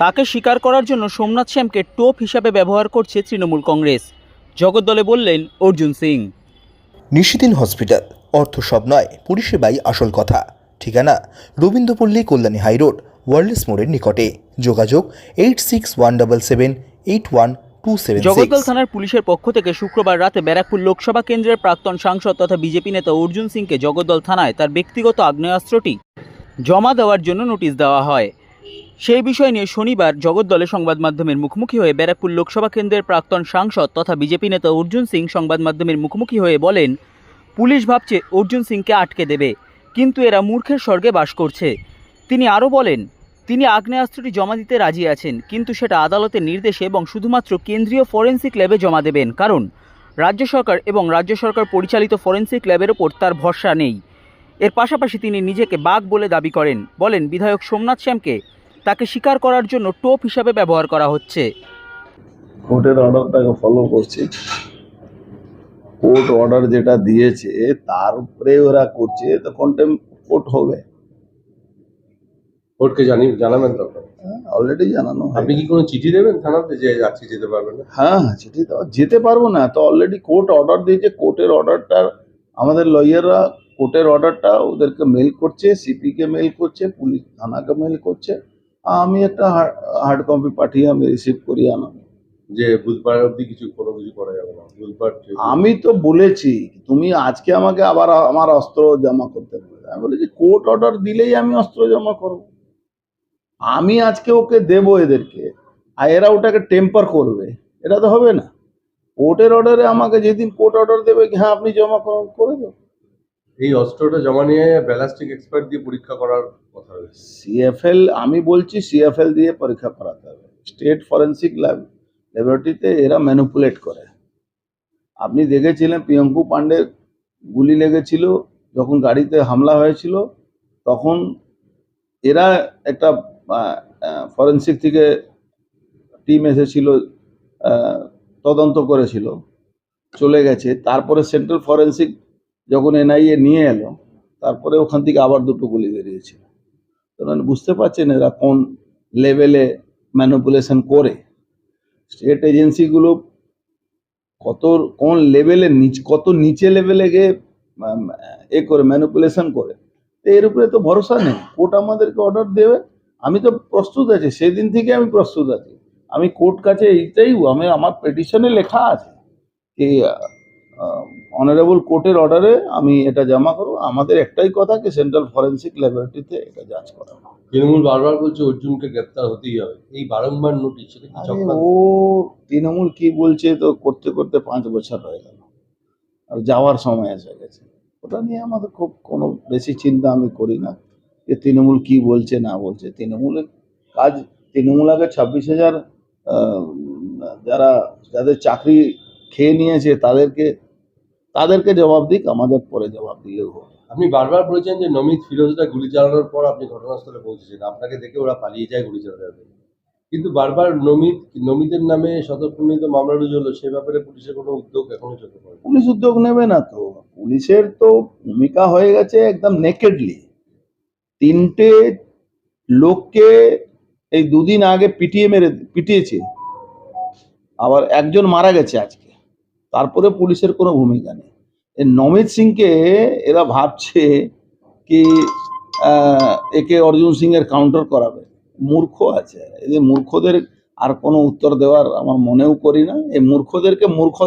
তাকে স্বীকার করার জন্য সোমনাথ শ্যামকে টোপ হিসাবে ব্যবহার করছে তৃণমূল কংগ্রেস। জগদ্দলে বললেন অর্জুন সিং। নিশিদিন হসপিটাল অর্থ সব নয় পরিষেবাই আসল কথা। ঠিকানা রবীন্দ্রপল্লী কল্যাণী হাইরোড ওয়ার্ল্ডস মোড়ের নিকটে। যোগাযোগ eight six one double seven eight one two seven Jagaddal থানার পুলিশের পক্ষ থেকে শুক্রবার রাতে ব্যারাকপুর লোকসভা কেন্দ্রের প্রাক্তন সাংসদ তথা বিজেপি নেতা অর্জুন সিংকে জগদ্দল থানায় তার ব্যক্তিগত আগ্নেয়াস্ত্রটি জমা দেওয়ার জন্য নোটিশ দেওয়া হয়। সেই বিষয় নিয়ে শনিবার জগদ্দলে সংবাদ মাধ্যমের মুখোমুখি হয়ে ব্যারাকপুর লোকসভা কেন্দ্রের প্রাক্তন সাংসদ তথা বিজেপি নেতা অর্জুন সিং সংবাদ মাধ্যমের মুখোমুখি হয়ে বলেন, পুলিশ ভাবছে অর্জুন সিংকে আটকে দেবে, কিন্তু এরা মূর্খের স্বর্গে বাস করছে। তিনি আরও বলেন, তিনি আগ্নেয়াস্ত্রটি জমা দিতে রাজি আছেন, কিন্তু সেটা আদালতের নির্দেশে এবং শুধুমাত্র কেন্দ্রীয় ফরেন্সিক ল্যাবে জমা দেবেন। কারণ, রাজ্য সরকার এবং রাজ্য সরকার পরিচালিত ফরেন্সিক ল্যাবের ওপর তার ভরসা নেই। এর পাশাপাশি তিনি নিজেকে বাঘ বলে দাবি করেন। বলেন, বিধায়ক সোমনাথ শ্যামকে তাকে স্বীকার করার জন্য টোপ হিসাবে ব্যবহার করা হচ্ছে। কোর্টের অর্ডারটাকে ফলো করছি। কোর্ট অর্ডার যেটা দিয়েছে তার উপরে ওরা করছে তো কন্টেম কোর্ট হবে। কোর্টকে জানি জানাবেন তখন অলরেডি জানানো আপনি কি কোনো চিঠি দেবেন থানাতে যে যাচ্ছি যেতে পারবেন না? হ্যাঁ হ্যাঁ চিঠি দেওয়া যেতে পারব না তো অলরেডি কোর্ট অর্ডার দিয়েছে। কোর্টের অর্ডারটা আমাদের লয়াররা কোর্টের অর্ডারটা ওদেরকে মেল করছে সিপিকে মেল করছে পুলিশ থানাকে মেল করছে। আমি একটা হার্ড কপি পাঠিয়ে আমি রিসিভ করি আনাবো যে বুধবার অবধি কিছু কোনো কিছু করা যাবে না। বুধবার আমি তো বলেছি তুমি আজকে আমাকে আবার আমার অস্ত্র জমা করতে বলে আমি বলেছি কোর্ট অর্ডার দিলেই আমি অস্ত্র জমা করব। আমি আজকে ওকে দেব এদেরকে। আর এরা ওটাকে টেম্পার করবে। এটা তো হবে না। কোর্টের অর্ডারে আমাকে যেদিন কোর্ট অর্ডার দেবে কি, হ্যাঁ আপনি জমা করুন করে দেবো এই অস্ত্রটা জমা নিয়ে ব্যালাস্টিক এক্সপার্ট দিয়ে পরীক্ষা করার কথা সিএফএল আমি বলছি সিএফএল দিয়ে পরীক্ষা করাতে হবে। স্টেট ফরেন্সিক ল্যাব ল্যাবরেটরিতে এরা ম্যানুপুলেট করে। আপনি দেখেছিলেন প্রিয়ঙ্কু পান্ডে গুলি লেগেছিল, যখন গাড়িতে হামলা হয়েছিল, তখন এরা একটা ফরেন্সিক থেকে টিম এসেছিল তদন্ত করেছিল। চলে গেছে। তারপরে সেন্ট্রাল ফরেন্সিক যখন এনআইএ নিয়ে এলো, তারপরে ওখান থেকে আবার দুটো গুলি বেরিয়েছিল। তো মানে বুঝতে পারছেন এরা কোন লেভেলে ম্যানুপুলেশন করে। স্টেট এজেন্সিগুলো কত, কোন লেভেলে নিচ, কত নিচে লেভেলে গিয়ে এ করে ম্যানুপুলেশন করে। এর উপরে তো ভরসা নেই। কোর্ট আমাদেরকে অর্ডার দেবে। আমি তো প্রস্তুত আছি। সেদিন থেকে আমি প্রস্তুত আছি। আমি কোর্ট কাছে এইটাই, আমি, আমার পেটিশনে লেখা আছে। কি অনারেবল কোর্টের অর্ডারে আমি এটা জমা করব। আমাদের একটাই কথা কি সেন্ট্রাল ফরেন্সিক ল্যাবরেটরিতে এটা যাচ করাবো তৃণমূল বারবার বলছে অর্জুনকে গ্রেপ্তার হতেই হবে। এই বারংবার নোটিশ? ও তৃণমূল কি বলছে তো করতে করতে পাঁচ বছর হয়ে গেল। আর যাওয়ার সময় এসে গেছে। ওটা নিয়ে আমাদের খুব কোনো বেশি চিন্তা আমি করি না যে তৃণমূল কি বলছে না বলছে। তৃণমূলের কাজ তৃণমূল আগে ছাব্বিশ হাজার যারা যাদের চাকরি খেয়ে নিয়েছে তাদেরকে তাদেরকে জবাব দিক আমাদের পরে জবাব দিলেও হবে। আপনি বারবার বলেছেন যে নমিত ফিরোজদা গুলি চালানোর পর আপনি ঘটনাস্থলে পৌঁছেছেন। আপনাকে দেখে ওরা পালিয়ে যায় গুলি চালাতে কিন্তু বারবার নমিত নমিতের নামে শতপ্রণীত মামলা রুজু হলো সে ব্যাপারে পুলিশের কোনো উদ্যোগ এখনও চলতে পারে পুলিশ উদ্যোগ নেবে না তো। পুলিশের তো ভূমিকা হয়ে গেছে একদম নেকেডলি তিনটে লোককে এই দুদিন আগে পিটিয়ে মেরে পিটিয়েছে। আবার একজন মারা গেছে আজকে। তারপরে পুলিশের কোনো ভূমিকা নেই। নমিত সিংকে এরা ভাবছে কি একে অর্জুন সিং এর কাউন্টার করাবে। মূর্খ আছে। এদের মূর্খদের আর কোনো উত্তর দেওয়ার আমার মনেও করি না। এই মূর্খদেরকে মূর্খ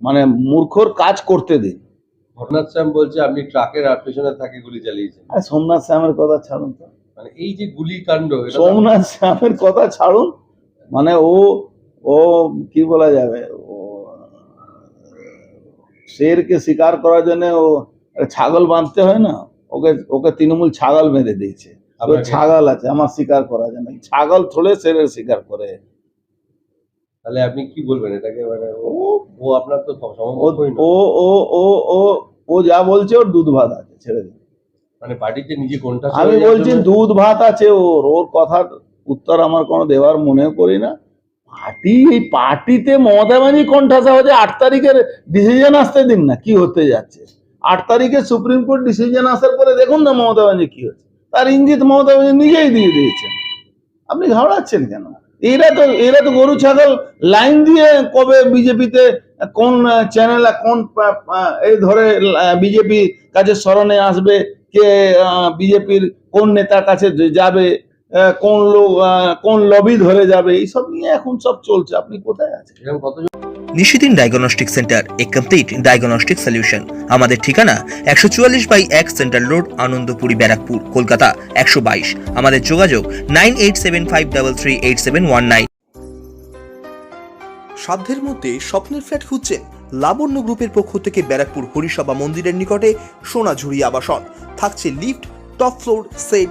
মানে মূর্খর কাজ করতে দিন। ঘটনাথ শ্যাম বলছে আপনি ট্রাকের আর পেছনে থাকে গুলি চালিয়েছেন। আর সোমনাথ শ্যামের কথা ছাড়ুন তো। মানে এই যে গুলি কাণ্ড সোমনাথ শ্যামের কথা ছাড়ুন। মানে ও ও কি বলা যাবে? শেরকে শিকার করার জন্য ও ছাগল বাঁধতে হয় না ওকে ওকে তৃণমূল ছাগল বেঁধে দিয়েছে। ছাগল আছে আমার শিকার করার জন্য। ছাগল থোড়ে শেরের শিকার করে। তাহলে আপনি কি বলবেন এটাকে? মানে ও আপনার তো ও ও ও ও ও যা বলছে ওর দুধ ভাত আছে ছেড়ে দিন। মানে পার্টিতে নিজে কোনটা আমি বলছি দুধ ভাত আছে ওর ওর কথার উত্তর আমার কোনো দেওয়ার মনে করি না। পার্টি, এই পার্টিতে মমতা ব্যানার্জি কণ্ঠাসা হচ্ছে আট তারিখের ডিসিশন আসতে দিন না, কি হতে যাচ্ছে? আট তারিখে সুপ্রিম কোর্ট ডিসিশন আসার পরে দেখুন না মমতা ব্যানার্জি কি হচ্ছে। তার ইঙ্গিত মমতা ব্যানার্জি নিজেই দিয়ে দিয়েছেন। আপনি ঘাবড়াচ্ছেন কেন? এরা তো এরা তো গরু, ছাগল লাইন দিয়ে কবে বিজেপিতে কোন চ্যানেল কোন, এই ধরে, বিজেপি কাছে স্মরণে আসবে, কে বিজেপির কোন নেতার কাছে যাবে কোন লোক কোন লবি ধরে যাবে এইসব নিয়ে এখন সব চলছে। আপনি কোথায় আছেন? Nishidin diagnostic centre a complete diagnostic solution আমাদের ঠিকানা একশো চুয়াল্লিশ বাই এক সেন্ট্রাল রোড আনন্দপুরি ব্যারাকপুর কলকাতা একশো বাইশ। আমাদের যোগাযোগ nine eight seven five double three eight seven one nine. সাধ্যের মধ্যে স্বপ্নের ফ্ল্যাট খুঁজছেন লাবণ্য গ্রুপের পক্ষ থেকে ব্যারাকপুর হরিসভা মন্দিরের নিকটে সোনাঝুরি আবাসন। থাকছে lift top floor set